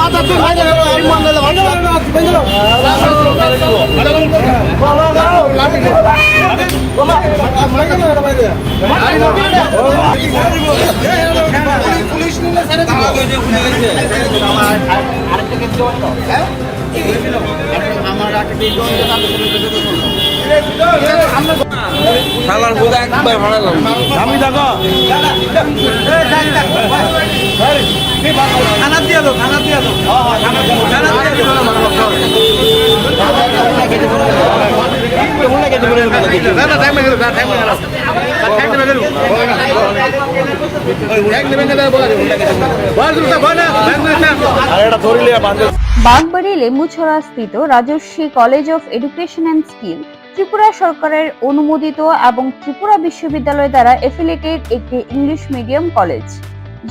মাথা তুই পুলিশ নিলে আরেকটা কেজি শালার বোধা একবার ভাড়ালাম আমি দেখো খানা দিয়ে দো খানা দিয়ে দো খানা দিয়ে দো বাগবাড়ি লেম্বুছড়া স্থিত Rajaswi college of education and skill, Tripura সরকারের অনুমোদিত এবং ত্রিপুরা বিশ্ববিদ্যালয় দ্বারা এফিলেটেড একটি ইংলিশ মিডিয়াম কলেজ,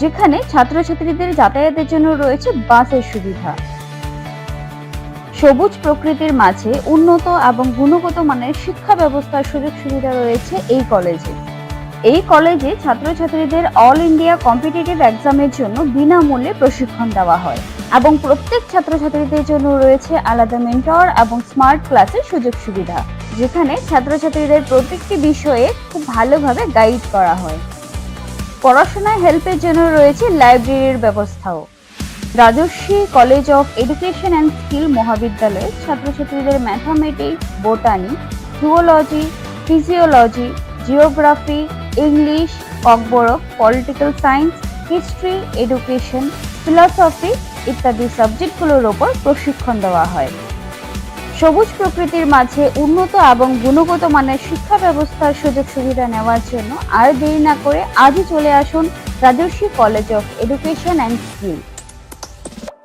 যেখানে ছাত্রছাত্রীদের যাতায়াতের জন্য রয়েছে বাসের সুবিধা। সবুজ প্রকৃতির মাঝে উন্নত এবং গুণগত মানের শিক্ষা ব্যবস্থার সুযোগ সুবিধা রয়েছে এই কলেজে। এই কলেজে ছাত্রছাত্রীদের অল ইন্ডিয়া কম্পিটিটিভ এক্সামের জন্য বিনামূল্যে প্রশিক্ষণ দেওয়া হয় এবং প্রত্যেক ছাত্রছাত্রীদের জন্য রয়েছে আলাদা মেন্টর এবং স্মার্ট ক্লাসের সুযোগ সুবিধা, যেখানে ছাত্রছাত্রীদের প্রত্যেকটি বিষয়ে খুব ভালোভাবে গাইড করা হয়। পড়াশোনায় হেল্পের জন্য রয়েছে লাইব্রেরির ব্যবস্থাও। Rajaswi college of education and skill মহাবিদ্যালয়ে ছাত্রছাত্রীদের mathematics, botany zoology physiology geography English Kokborok political science history education philosophy ইত্যাদি সাবজেক্টগুলোর ওপর প্রশিক্ষণ দেওয়া হয়। সবুজ প্রকৃতির মাঝে উন্নত এবং গুণগত মানের শিক্ষা ব্যবস্থার সুযোগ সুবিধা নেওয়ার জন্য আর দেরি না করে আজই চলে আসুন Rajaswi college of education and skill.